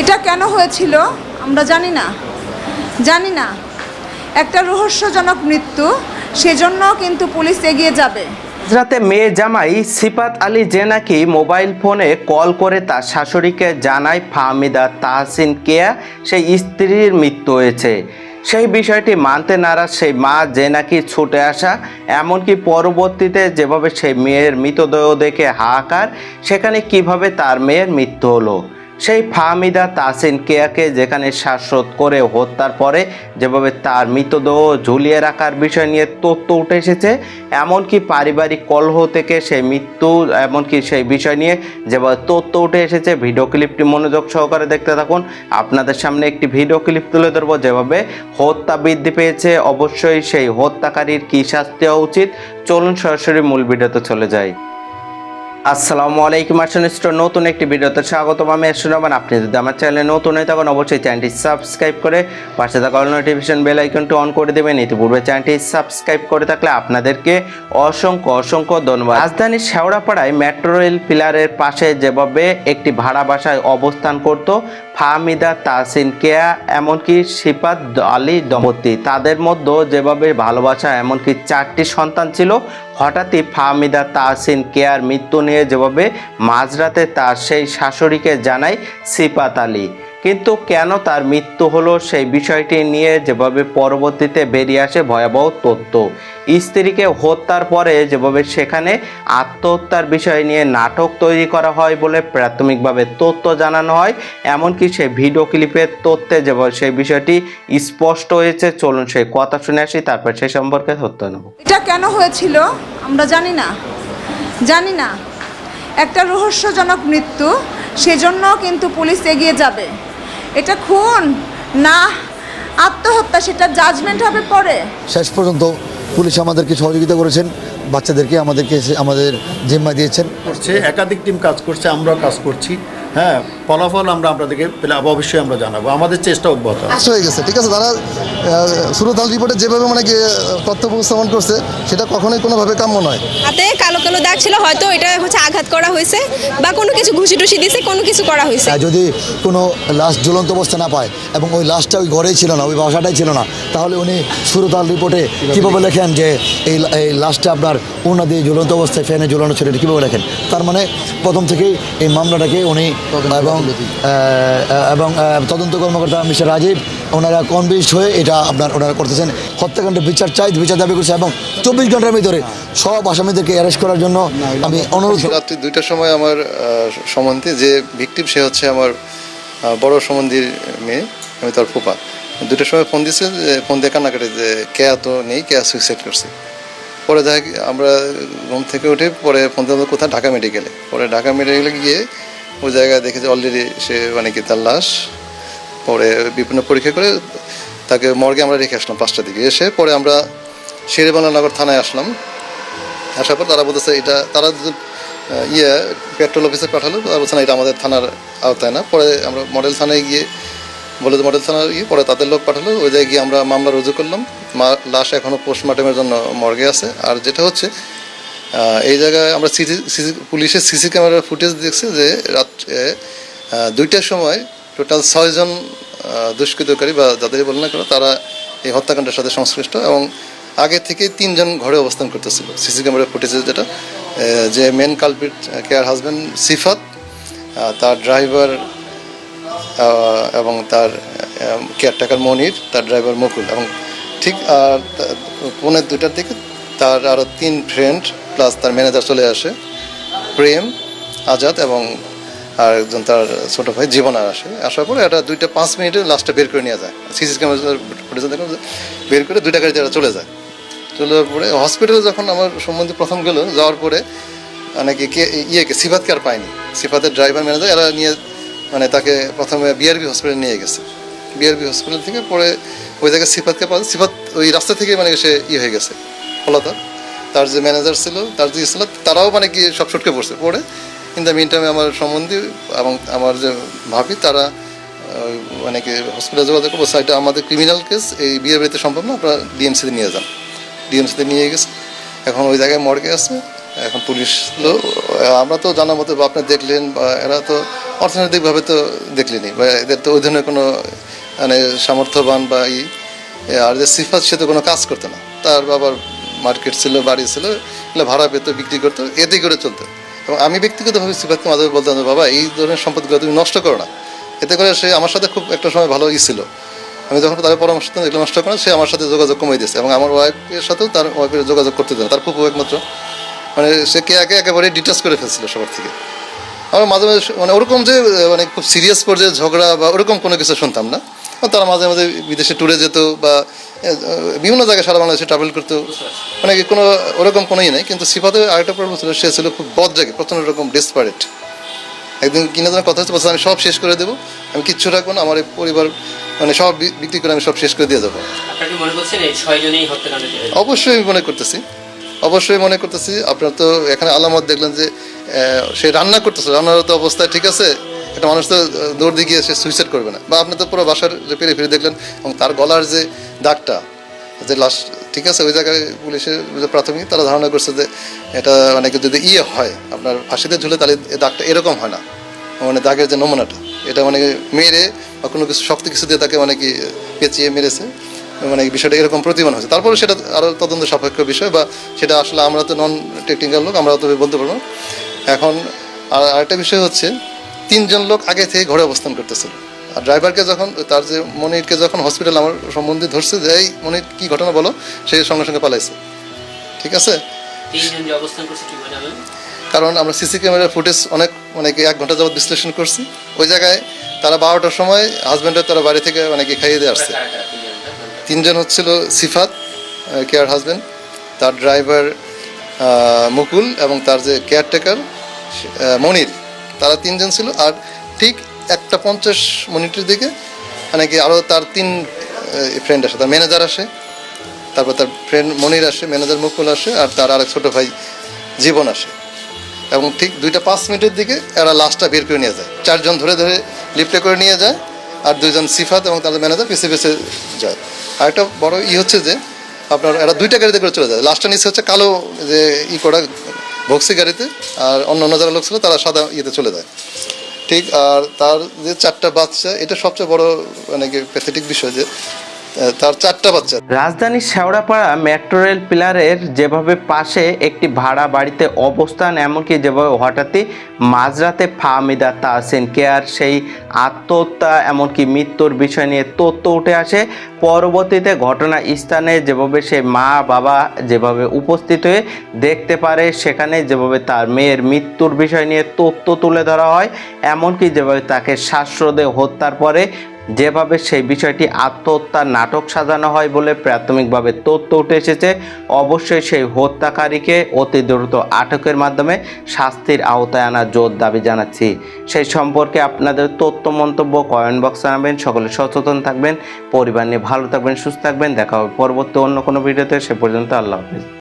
এটা কেন হয়েছিল? আমরা জানি না। জানি না। একটা রহস্যজনক মৃত্যু সেজন্য কিন্তু পুলিশ এগিয়ে যাবে। রাতে মেয়ে জামাই সিফাত আলী যে নাকি মোবাইল ফোনে কল করে তার শাশুড়িকে জানায় ফাহমিদা তাহসিন কেয়া, সেই স্ত্রীর মৃত্যু হয়েছে। সেই বিষয়টি মানতে নারাজ সেই মা যে নাকি ছুটে আসা, এমনকি পরবর্তীতে যেভাবে সেই মেয়ের মৃতদেহ দেখে হাহাকার, সেখানে কীভাবে তার মেয়ের মৃত্যু হলো। সেই ফাহমিদা তাসিন কেয়াকে যেখানে শ্বাসরোধ করে হত্যার পরে যেভাবে তার মৃতদেহ ঝুলিয়ে রাখার বিষয় নিয়ে তথ্য উঠে এসেছে, এমনকি পারিবারিক কলহ থেকে সেই মৃত্যু, এমনকি সেই বিষয় নিয়ে যেভাবে তথ্য উঠে এসেছে, ভিডিও ক্লিপটি মনোযোগ সহকারে দেখতে থাকুন। আপনাদের সামনে একটি ভিডিও ক্লিপ তুলে ধরবো যেভাবে হত্যা বৃদ্ধি পেয়েছে। অবশ্যই সেই হত্যাকারীর কী শাস্তি হওয়া উচিত? চলুন সরাসরি মূল ভিডিওতে চলে যাই। আসসালামু আলাইকুম, আসুন স্টোর নতুন একটি ভিডিওতে স্বাগতম। আমি শুনবেন আপনি যদি আমার চ্যানেলে নতুন হয়ে থাকেন, অবশ্যই চ্যানেলটি সাবস্ক্রাইব করে পাশে থাকা নোটিফিকেশন বেল আইকনটি অন করে দেবেন। ইতিপূর্বে চ্যানেলটি সাবস্ক্রাইব করে থাকলে আপনাদেরকে অসংখ্য অসংখ্য ধন্যবাদ। রাজধানীর শেওড়াপাড়ায় মেট্রো রেল পিলারের পাশে যেভাবে একটি ভাড়া বাসায় অবস্থান করত ফাহমিদা তাসিন কেয়া, এমনকি সিপাত আলী দম্পতি। তাদের মধ্যে যেভাবে ভালোবাসা, এমনকি চারটি সন্তান ছিল, হঠাৎই ফাহমিদা তাহসিন কেয়ার মৃত্যু নিয়ে যেভাবে মাঝরাতে তার সেই শাশুড়িকে জানায় সিপাত আলী। কিন্তু কেন তার মৃত্যু হলো সেই বিষয়টি নিয়ে যেভাবে পরবর্তীতে বেরিয়ে আসে ভয়াবহ তথ্য। স্ত্রীকে হত্যার পরে যেভাবে সেখানে আত্মহত্যার বিষয় নিয়ে নাটক তৈরি করা হয় বলে প্রাথমিকভাবে তথ্য জানানো হয়, এমনকি সেই ভিডিও ক্লিপের তথ্যে যেভাবে সেই বিষয়টি স্পষ্ট হয়েছে, চলুন সেই কথা শুনে আসি, তারপর সে সম্পর্কে তথ্য নেব। এটা কেন হয়েছিল? আমরা জানি না। জানি না। একটা রহস্যজনক মৃত্যু সেজন্য কিন্তু পুলিশ এগিয়ে যাবে। এটা খুন? না আত্মহত্যা সেটা জাজমেন্ট হবে পরে। শেষ পর্যন্ত পুলিশ আমাদেরকে সহযোগিতা করেছেন বাচ্চাদেরকে আমাদেরকে আমাদের জিম্মা দিয়েছেন। করছে একাধিক টিম কাজ করছে আমরাও কাজ করছি। হ্যাঁ ফলাফল আমরা আপনাদেরকে অবশ্যই আমরা জানাব। আমাদের চেষ্টা অব্যাহত আছে। হয়ে গেছে ঠিক আছে তারা সুরতাল রিপোর্টে যেভাবে মানে কি তথ্য উপস্থাপন করছে সেটা কখনোই কোনোভাবে কাম্য নয়। হাতে কালো কালো দাগ ছিল হয়তো এটা হচ্ছে আঘাত করা হয়েছে বা কোনো কিছু ঘুষি টুসি দিয়েছে কোনো কিছু করা হয়েছে। যদি কোনো লাশ ঝুলন্ত অবস্থা না পায় এবং ওই লাশটা ওই ঘরেই ছিল না ওই বাসাটাই ছিল না তাহলে উনি সুরতাল রিপোর্টে কীভাবে লেখেন যে এই এই লাশটা আপনার ওনা দিয়ে ঝুলন্ত অবস্থায় ফ্যানে ঝুলানো ছিল এটা কীভাবে লেখেন? তার মানে প্রথম থেকেই এই মামলাটাকে উনি এবং আহ, এবং তদন্ত কর্মকর্তা মিস্টার রাজীব ওনারা কনভিন্সড হয়ে এটা আপনার ওনারা করতেছেন। হত্যাকাণ্ডের বিচার চাই বিচার দাবি করছে এবং চব্বিশ ঘণ্টার ভিতরে সব আসামিদেরকে অ্যারেস্ট করার জন্য আমি অনুরোধ রাত্রি দুইটার সময় আমার সম্বন্ধে যে ভিকটিম সে হচ্ছে আমার বড় সম্বন্ধীর মেয়ে আমি তার ফুপা দুটার সময় ফোন দিচ্ছে যে ফোন দিয়ে কান্নাকাটি যে কেয়া তো নেই কেয়া সুইসাইড করছে। পরে দেখ আমরা রুম থেকে উঠে পরে ফোন দিলাম কোথায়? ঢাকা মেডিকেলে পরে ঢাকা মেডিকেলে গিয়ে ওই জায়গায় দেখে যে অলরেডি সে মানে কি তার লাশ। পরে বিভিন্ন পরীক্ষা করে তাকে মর্গে আমরা রেখে আসলাম পাঁচটার দিকে। এসে পরে আমরা শেরেবাংলানগর থানায় আসলাম। আসার পর তারা বলতেছে এটা তারা ইয়ে পেট্রোল অফিসে পাঠালো, তারা বলছে না, এটা আমাদের থানার আওতায় না। পরে আমরা মডেল থানায় গিয়ে বলে মডেল থানায় গিয়ে পরে তাদের লোক পাঠালো। ওই জায়গায় গিয়ে আমরা মামলা রুজু করলাম। মা- লাশ এখনও পোস্টমর্টমের জন্য মর্গে আছে। আর যেটা হচ্ছে এই জায়গায় আমরা সিসি সিসি, পুলিশের সিসি ক্যামেরার ফুটেজ দেখছি যে রাত্রে দুইটার সময় টোটাল ছয়জন দুষ্কৃতকারী বা যাদের বলে না কেন, তারা এই হত্যাকাণ্ডের সাথে সংশ্লিষ্ট এবং আগে থেকে তিনজন ঘরে অবস্থান করতেছিল। সিসি ক্যামেরার ফুটেজে যেটা যে মেন কালপিট কেয়ার হাজব্যান্ড সিফাত তার ড্রাইভার এবং তার কেয়ারটেকার মনির, তার ড্রাইভার মুকুল এবং ঠিক আর তা- পৌনে দুটার দিকে তার আরও তিন ফ্রেন্ড প্লাস তার ম্যানেজার চলে আসে। প্রেম, আজাদ এবং আর একজন তার ছোটো ভাই জীবন আর আসে। আসার পরে এটা দুইটা পাঁচ মিনিটে লাস্টটা বের করে নিয়ে যায়। সিসি ক্যামেরা বের করে দুইটা গাড়ি তারা চলে যায়। চলে যাওয়ার পরে হসপিটালে যখন আমার সম্বন্ধে প্রথম গেল, যাওয়ার পরে নাকি কে ইয়েকে সিফাতকে আর পায়নি। সিফাতের ড্রাইভার ম্যানেজার এরা নিয়ে মানে তাকে প্রথমে বিআরবি হসপিটালে নিয়ে গেছে। বিআরবি হসপিটাল থেকে পরে ওই জায়গায় সিফাতকে পাওয়া সিফাত ওই রাস্তা থেকে মানে সে ইয়ে হয়ে গেছে ফলতা তার যে ম্যানেজার ছিল, তার যে ছিল, তারাও মানে কি সব ছটকে পড়ছে। পড়ে ইন দ্য মিন টাইমে আমার সম্বন্ধী এবং আমার যে ভাবি, তারা মানে কি হসপিটালে যোগাযোগ করব এটা আমাদের ক্রিমিনাল কেস এই বিয়ের বাড়িতে সম্ভব না, আপনারা ডিএমসিতে নিয়ে যান। ডিএমসিতে নিয়ে গেছে। এখন ওই জায়গায় মর্গে আছে। এখন পুলিশ লো আমরা তো জানার মতো আপনি দেখলেন বা এরা তো অর্থনৈতিকভাবে তো দেখলেনি বা এদের তো ওই ধরনের কোনো মানে সামর্থ্যবান বা ই, আর যে সিফাত, সে তো কোনো কাজ করতো না। তার বাবার মার্কেট ছিল, বাড়ি ছিল, এগুলো ভাড়া পেত, বিক্রি করতো এতেই করে চলতো। এবং আমি ব্যক্তিগতভাবে সিফাতকে মাঝে বলতাম বাবা, এই ধরনের সম্পদগুলো তুমি নষ্ট করো না। এতে করে সে আমার সাথে খুব একটা সময় ভালো ছিল। আমি যখন তার পরামর্শ দিতাম, এগুলো নষ্ট করে সে আমার সাথে যোগাযোগ কমিয়ে দিয়েছে। এবং আমার ওয়াইফের সাথেও তার ওয়াইফের যোগাযোগ করতে দেয় তার খুব একমাত্র। মানে সে কে আগে একেবারে ডিটাচ করে ফেলছিল সবার থেকে। আমরা মাঝে মাঝে মানে ওরকম যে মানে খুব সিরিয়াস পর্যায়ে ঝগড়া বা ওরকম কোনো কিছু শুনতাম না। তারা মাঝে মাঝে বিদেশে ট্যুরে যেত বা বিভিন্ন জায়গায় সারা বাংলাদেশে ট্রাভেল করতো। মানে কোনো ওরকম কোনো ইয়ে নেই কিন্তু সিফাতে আরেকটা প্রবলেম ছিল সে ছিল খুব বদজাগে প্রচণ্ড রকম ডেসপারেট একদিন কিনে যেন কথা হচ্ছে আমি সব শেষ করে দেবো আমি কিচ্ছু রাখব না আমার পরিবার মানে সব বিক্রি করে আমি সব শেষ করে দিয়ে যাব হত্যাকাণ্ড অবশ্যই আমি মনে করতেছি অবশ্যই মনে করতেছি। আপনার তো এখানে আলামত দেখলেন যে সে রান্না করতেছে রান্নার তো অবস্থায় ঠিক আছে একটা মানুষ তো দৌড় দিয়ে গিয়ে সে সুইসাইড করবে না। বা আপনি তো পুরো বাসার যে পেরে ফিরে দেখলেন এবং তার গলার যে দাগটা, যে লাশ, ঠিক আছে? ওই জায়গায় পুলিশের যে প্রাথমিক, তারা ধারণা করছে যে এটা মানে যদি ইয়ে হয়, আপনার ফাঁসিতে ঝুলে তাহলে দাগটা এরকম হয় না। মানে দাগের যে নমুনাটা, এটা মানে মেরে বা কোনো কিছু, শক্ত কিছু দিয়ে তাকে মানে কি পেঁচিয়ে মেরেছে। মানে বিষয়টা এরকম প্রতিমান হয়েছে। তারপরে সেটা আরও তদন্ত সাপেক্ষ বিষয় বা সেটা আসলে আমরা তো নন টেকনিক্যাল লোক আমরা তো বলতে পারব। এখন আর আরেকটা বিষয় হচ্ছে তিনজন লোক আগে থেকে ঘরে অবস্থান করতেছিল। আর ড্রাইভারকে যখন তার যে মনিরকে যখন হসপিটাল আমার সম্বন্ধে ধরছে যে এই মনির কি ঘটনা বলো? সে সঙ্গে সঙ্গে পালাইছে। ঠিক আছে? মানে কারণ আমরা সিসি ক্যামেরার ফুটেজ অনেক অনেকে এক ঘণ্টা যাবত বিশ্লেষণ করছি। ওই জায়গায় তারা বারোটার সময় হাজব্যান্ডের তারা বাড়ি থেকে অনেকে খাইয়ে দিয়ে আসছে। কারা তিনজনটা নামটা? তিনজন হচ্ছিল সিফাত কেয়ার হাজবেন্ড তার ড্রাইভার মুকুল এবং তার যে কেয়ারটেকার মনির। তারা তিনজন ছিল আর ঠিক একটা পঞ্চাশ মিনিটের দিকে মানে কি আরও তার তিন ফ্রেন্ড আসে, তার ম্যানেজার আসে, তারপর তার ফ্রেন্ড মনির আসে ম্যানেজার মুকুল আসে আর তার আরেক ছোটো ভাই জীবন আসে। এবং ঠিক দুইটা পাঁচ মিনিটের দিকে এরা লাশটা বের করে নিয়ে যায়। চারজন ধরে ধরে লিফটে করে নিয়ে যায় আর দুইজন সিফাত এবং তাদের ম্যানেজার পিছে পিছে যায়। আর একটা বড় ই হচ্ছে যে আপনার এরা দুইটা গাড়িতে করে চলে যায়। লাস্টটা নিচে হচ্ছে কালো যে ই করা ভক্সি গাড়িতে আর অন্য অন্য যারা লোক ছিল তারা সাদা ইয়েতে চলে যায়। ঠিক, আর তার যে চারটা বাচ্চা, এটা সবচেয়ে বড় মানে প্যাথেটিক বিষয় যে তার চারটা বাচ্চা রাজধানীর শেওড়াপাড়া মেট্রো রেল পিলারের যেভাবে পাশে একটি ভাড়া বাড়িতে অবস্থান, এমনকি যেভাবে হঠাৎই মাঝরাতে ফাহমিদা তাহসিন কেয়ার, সেই আত্মহত্যা, এমনকি মৃত্যুর বিষয় নিয়ে তথ্য উঠে আসে। পরবর্তীতে ঘটনা স্থানে যেভাবে সে মা, বাবা যেভাবে উপস্থিত হয়ে দেখতে পারে, সেখানে যেভাবে তার মেয়ের মৃত্যুর বিষয় নিয়ে তথ্য তুলে ধরা হয়, এমনকি যেভাবে তাকে শ্বাসরোধে হত্যার পরে যেভাবে সেই বিষয়টি আত্মহত্যার নাটক সাজানো হয় বলে প্রাথমিকভাবে তথ্য উঠে এসেছে, অবশ্যই সেই হত্যাকারীকে অতি দ্রুত আটকের মাধ্যমে শাস্তির আওতায় আনার জোর দাবি জানাচ্ছি। সেই সম্পর্কে আপনাদের তথ্য, মন্তব্য কমেন্ট বক্স জানাবেন। সকলে সচেতন থাকবেন, পরিবার নিয়ে ভালো থাকবেন, সুস্থ থাকবেন। দেখা হবে পরবর্তী অন্য কোনো ভিডিওতে। সে পর্যন্ত আল্লাহ হাফিজ।